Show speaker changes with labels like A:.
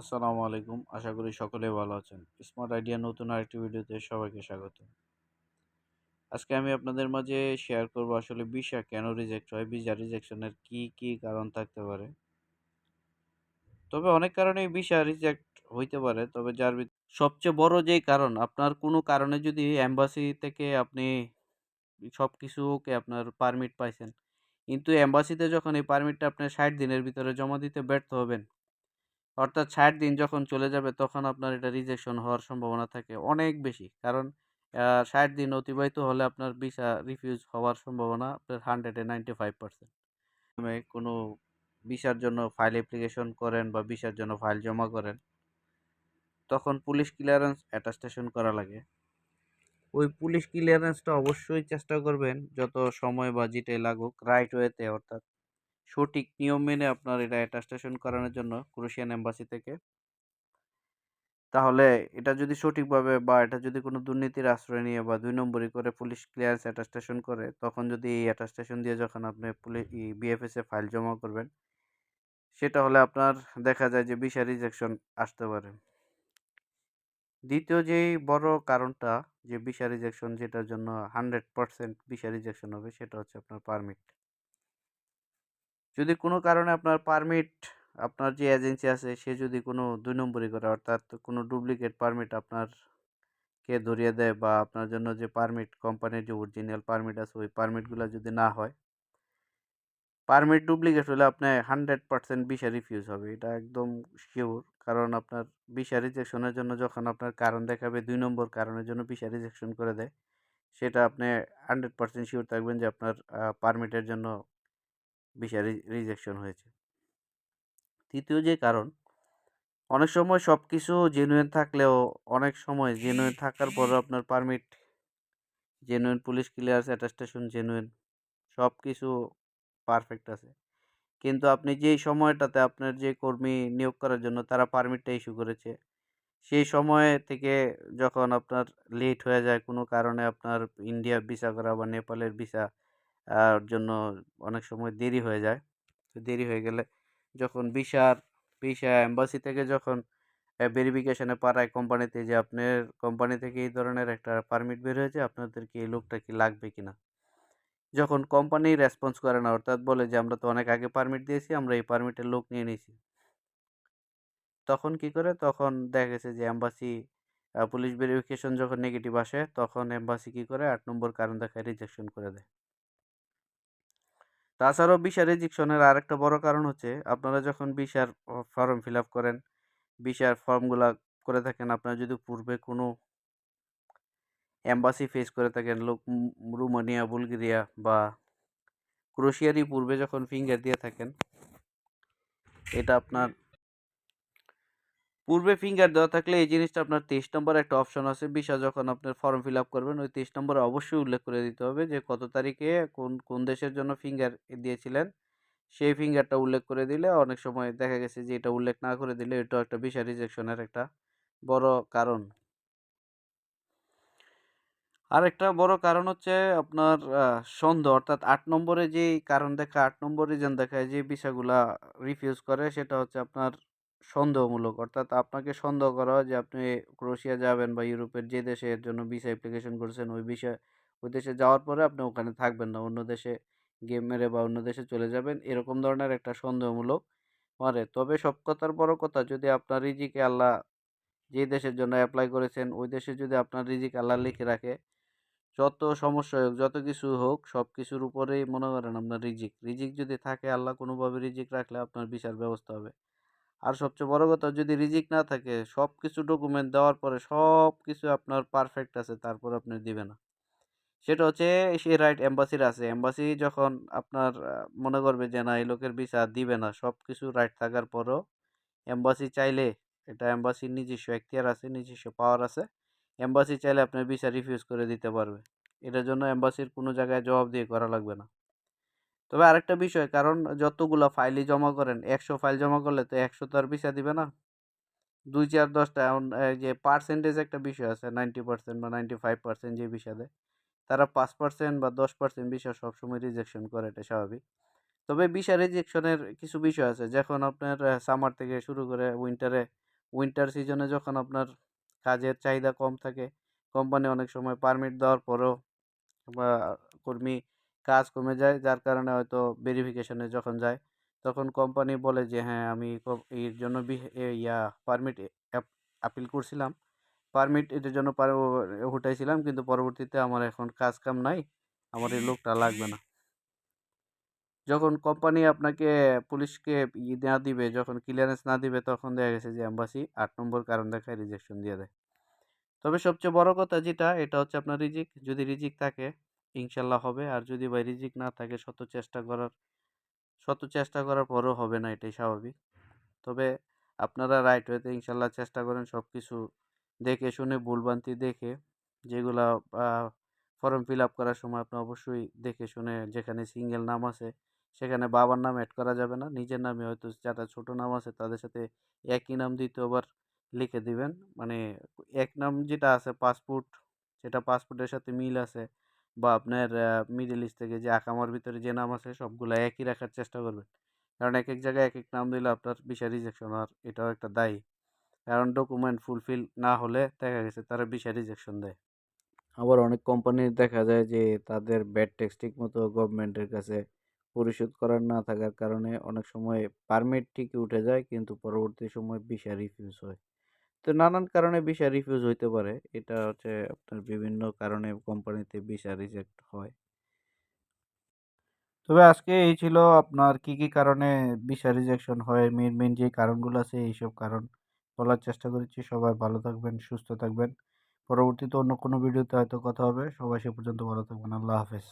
A: আসসালামু আলাইকুম। আশা করি সকলে ভালো আছেন। স্মার্ট আইডিয়া নতুন আরেকটি ভিডিওতে সবাইকে স্বাগত। আজকে আমি আপনাদের মাঝে শেয়ার করব আসলে ভিসা কেন রিজেক্ট হয়? ভিসা রিজেকশনের কি কি কারণ থাকতে পারে? তবে অনেক কারণেই ভিসা রিজেক্ট হইতে পারে, তবে যার সবচেয়ে বড় যেই কারণ, আপনার কোনো কারণে যদি এম্বাসি থেকে আপনি সব কিছুকে আপনার পারমিট পাইছেন, কিন্তু অ্যাম্বাসিতে যখন এই পারমিটটা আপনার ষাট দিনের ভিতরে জমা দিতে ব্যর্থ হবেন অর্থাৎ ষাট দিন যখন চলে যাবে তখন আপনার এটা রিজেকশন হওয়ার সম্ভাবনা থাকে অনেক বেশি। কারণ ষাট দিন অতিবাহিত হলে আপনার ভিসা রিফিউজ হওয়ার সম্ভাবনা আপনার হান্ড্রেডে নাইনটি ফাইভ পার্সেন্ট কোনো ভিসার জন্য ফাইল অ্যাপ্লিকেশন করেন বা ভিসার জন্য ফাইল জমা করেন, তখন পুলিশ ক্লিয়ারেন্স অ্যাটাস্টেশন করা লাগে। ওই পুলিশ ক্লিয়ারেন্সটা অবশ্যই চেষ্টা করবেন, যত সময় বা যেটাই লাগুক রাইট ওয়েতে অর্থাৎ সঠিক নিয়ম মেনে আপনার এটা অ্যাটাস্টেশন করানোর জন্য ক্রোশিয়ান এম্বাসি থেকে। তাহলে এটা যদি সঠিকভাবে বা এটা যদি কোনো দুর্নীতির আশ্রয় নিয়ে বা দুই নম্বরই করে পুলিশ ক্লিয়ারেন্স অ্যাটাস্টেশন করে, তখন যদি এই অ্যাটাস্টেশন দিয়ে যখন আপনি পুলিশ বিএফএসে ফাইল জমা করবেন সেটা হলে আপনার দেখা যায় যে ভিসা রিজেকশন আসতে পারে। দ্বিতীয় যেই বড় কারণটা যে ভিসা রিজেকশন যেটার জন্য হান্ড্রেড পারসেন্ট ভিসা রিজেকশন হবে সেটা হচ্ছে আপনার পারমিট যদি কোনো কারণে আপনার পারমিট আপনার যে এজেন্সি আছে, সে যদি কোনো দুই নম্বরই করে, অর্থাৎ কোনো ডুপ্লিকেট পারমিট আপনার কে ধরিয়ে দেয় বা আপনার জন্য যে পারমিট কোম্পানির যে অরিজিনাল পারমিট আছে, ওই পারমিটগুলো যদি না হয় পারমিট ডুপ্লিকেট হলে আপনার হান্ড্রেড পার্সেন্ট ভিসা রিফিউজ হবে। এটা একদম শিওর কারণ আপনার ভিসা রিজেকশনের জন্য যখন আপনার কারণ দেখাবে, দুই নম্বর কারণের জন্য ভিসা রিজেকশন করে দেয়, সেটা আপনি হান্ড্রেড পার্সেন্ট শিওর থাকবেন যে আপনার পারমিটের জন্য ভিসা রিজেকশন হয়েছে। তৃতীয় যে কারণ, অনেক সময় সব কিছু জেনুইন থাকলেও অনেক সময় জেনুইন থাকার পরও আপনার permit genuine police clearance attestation genuine সব কিছু পারফেক্ট আছে। কিন্তু আপনি যেই সময়টাতে আপনার যে কর্মী নিয়োগ করার জন্য তারা পারমিটটা ইস্যু করেছে, সেই সময় থেকে যখন আপনার লেট হয়ে যায় কোনো কারণে আপনার ইন্ডিয়া ভিসা করা বা নেপালের ভিসা জন্য অনেক সময় দেরি হয়ে যায়। তো দেরি হয়ে গেলে যখন ভিসার, ভিসা এম্বাসি থেকে যখন ভেরিফিকেশানে পাঠায় কোম্পানিতে যে আপনার কোম্পানি থেকে এই ধরনের একটা পারমিট বের হয়েছে আপনাদেরকে এই লোকটা কি লাগবে কি না যখন কোম্পানি রেসপন্স করে না, অর্থাৎ বলে যে আমরা তো অনেক আগে পারমিট দিয়েছি, আমরা এই পারমিটের লোক নিয়ে নিয়েছি। তখন কি করে? তখন দেখা গেছে যে অ্যাম্বাসি পুলিশ ভেরিফিকেশন যখন নেগেটিভ আসে, তখন অ্যাম্বাসি কী করে? আট নম্বর কারণ দেখায় রিজেকশন করে দেয়। তাছাড়াও ভিসা রিজেকশনের আরেকটা বড় কারণ হচ্ছে, আপনারা যখন বিশার ফর্ম ফিল আপ করেন বিশার ফর্মগুলো করে থাকেন, আপনারা যদি পূর্বে কোনো অ্যাম্বাসি ফেস করে থাকেন, লোক রুমানিয়া, বুলগেরিয়া বা ক্রোশিয়ারই পূর্বে যখন ফিঙ্গার দিয়ে থাকেন, এটা আপনার পূর্বে ফিঙ্গার দেওয়া থাকলে এই জিনিসটা আপনার তেইশ নম্বর একটা অপশন আছে। ভিসা যখন আপনার ফর্ম ফিল আপ করবেন, ওই তেইশ নম্বরে অবশ্যই উল্লেখ করে দিতে হবে যে কত তারিখে কোন কোন দেশের জন্য ফিঙ্গার দিয়েছিলেন। সেই ফিঙ্গারটা উল্লেখ করে দিলে অনেক সময় দেখা গেছে যে এটা উল্লেখ না করে দিলে এটাও একটা ভিসা রিজেকশনের একটা বড় কারণ। আরেকটা বড় কারণ হচ্ছে আপনার সন্দেহ অর্থাৎ আট নম্বরে যেই কারণ দেখা আট নম্বর রিজন দেখায় যে ভিসাগুলা রিফিউজ করে, সেটা হচ্ছে আপনার সন্দেহমূলক। অর্থাৎ আপনাকে সন্দেহ করা হয় যে আপনি ক্রোশিয়া যাবেন বা ইউরোপের যে দেশের জন্য ভিসা অ্যাপ্লিকেশন করেছেন, ওই বিষয়ে ওই দেশে যাওয়ার পরে আপনি ওখানে থাকবেন না। অন্য দেশে গেম মেরে বা অন্য দেশে চলে যাবেন, এরকম ধরনের একটা সন্দেহমূলক মারে তবে সব কথার বড় কথা, যদি আপনার রিজিকে আল্লাহ যে দেশের জন্য অ্যাপ্লাই করেছেন, ওই দেশে যদি আপনার রিজিক আল্লাহ লিখে রাখে, যত সমস্যা হোক, যত কিছু হোক, সব কিছুর উপরেই মনে করেন আপনার রিজিক। রিজিক যদি থাকে, আল্লাহ কোনোভাবে রিজিক রাখলে আপনার বিচার ব্যবস্থা হবে। আর সবচেয়ে বড় কথা যদি রিজিক না থাকে সব কিছু ডকুমেন্ট দেওয়ার পরে সব কিছু আপনার পারফেক্ট আছে, তারপর আপনি দিবে না। সেটা হচ্ছে, সে রাইট এম্বাসির আছে। এম্বাসি যখন আপনার মনে করবে যে না, এই লোকের ভিসা দিবে না সব কিছু রাইট থাকার পরও এম্বাসি চাইলে, এটা এম্বাসির নিজস্ব, এখতিয়ার আছে, নিজস্ব পাওয়ার আছে এম্বাসি চাইলে আপনার ভিসা রিফিউজ করে দিতে পারবে। এটার জন্য এম্বাসির কোনো জায়গায় জবাব দিয়ে করা লাগবে না। তবে আরেকটা বিষয়, কারণ যতগুলো ফাইলই জমা করেন, একশো ফাইল জমা করলে তো একশো তো আর ভিসা দিবে না। দুই চার দশটা এমন যে পার্সেন্টেজ একটা বিষয় আছে নাইনটি পার্সেন্ট বা নাইনটি ফাইভ পার্সেন্ট যে ভিসা দেয় তারা পাঁচ পার্সেন্ট বা দশ পার্সেন্ট ভিসা সবসময় রিজেকশন করে, এটা স্বাভাবিক। তবে ভিসা রিজেকশনের কিছু বিষয় আছে, যখন আপনার সামার থেকে শুরু করে উইন্টারে উইন্টার সিজনে যখন আপনার কাজের চাহিদা কম থাকে কোম্পানি অনেক সময় পারমিট দেওয়ার পরেও বা কর্মী কাজ কমে যায়। যার কারণে হয়তো ভেরিফিকেশনে যখন যায়, তখন কোম্পানি বলে যে হ্যাঁ আমি এর জন্য ইয়া পারমিট আপিল করছিলাম। পারমিট এটার জন্য উঠাইছিলাম, কিন্তু পরবর্তীতে আমার এখন কাজ কাম নাই। আমার এই লোকটা লাগবে না। যখন কোম্পানি আপনাকে পুলিশকে ই না দিবে, যখন ক্লিয়ারেন্স না দিবে, তখন দেখা গেছে যে অ্যাম্বাসি আট নম্বর কারণ দেখায় রিজেকশন দিয়ে দেয়। তবে সবচেয়ে বড় কথা যেটা, এটা হচ্ছে আপনার রিজিক। যদি রিজিক থাকে ইনশাল্লাহ হবে। আর যদি ভাই রিজিক না থাকে শত চেষ্টা করার শত চেষ্টা করার পরও হবে না এটাই স্বাভাবিক। তবে আপনারা রাইট ওয়েতে ইনশাল্লাহ চেষ্টা করেন সব কিছু দেখে শুনে ভুলভ্রান্তি দেখে, যেগুলা ফর্ম ফিল আপ করার সময় আপনি অবশ্যই দেখে শুনে যেখানে সিঙ্গেল নাম আছে, সেখানে বাবার নাম অ্যাড করা যাবে না। নিজের নামে হয়তো যারা ছোটো নাম আছে, তাদের সাথে একই নাম দ্বিতীয়বার লিখে দিবেন। মানে এক নাম যেটা আছে পাসপোর্ট যেটা পাসপোর্টের সাথে মিল আছে বা আপনার মিডল ইস্ট থেকে যে আকামার ভিতরে যে নাম আছে, সবগুলো একই রাখার চেষ্টা করবেন। কারণ এক এক জায়গায় এক এক নাম দিলে আপনার ভিসা রিজেকশন হওয়ার এটাও একটা দায়ী। কারণ ডকুমেন্ট ফুলফিল না হলে দেখা গেছে তারা ভিসা রিজেকশন দেয়। আবার অনেক কোম্পানির দেখা যায় যে তাদের ব্যাড ট্যাক্স ঠিক মতো গভর্নমেন্টের কাছে পরিশোধ করার না থাকার কারণে অনেক সময় পারমিট ঠিকই উঠে যায়, কিন্তু পরবর্তী সময় ভিসা রিফিউজ হয়। তো নানান কারণে ভিসা রিফিউজ হইতে পারে। এটা হচ্ছে আপনার বিভিন্ন কারণে কোম্পানিতে ভিসা রিজেক্ট হয়। তবে আজকে এই ছিল আপনার কি কি কারণে ভিসা রিজেকশন হয় মেন মেন যে কারণগুলো আছে এইসব কারণ বলার চেষ্টা করেছি। সবাই ভালো থাকবেন, সুস্থ থাকবেন। পরবর্তীতে অন্য কোনো ভিডিওতে হয়তো কথা হবে। সবাই সে পর্যন্ত ভালো থাকবেন। আল্লাহ হাফেজ।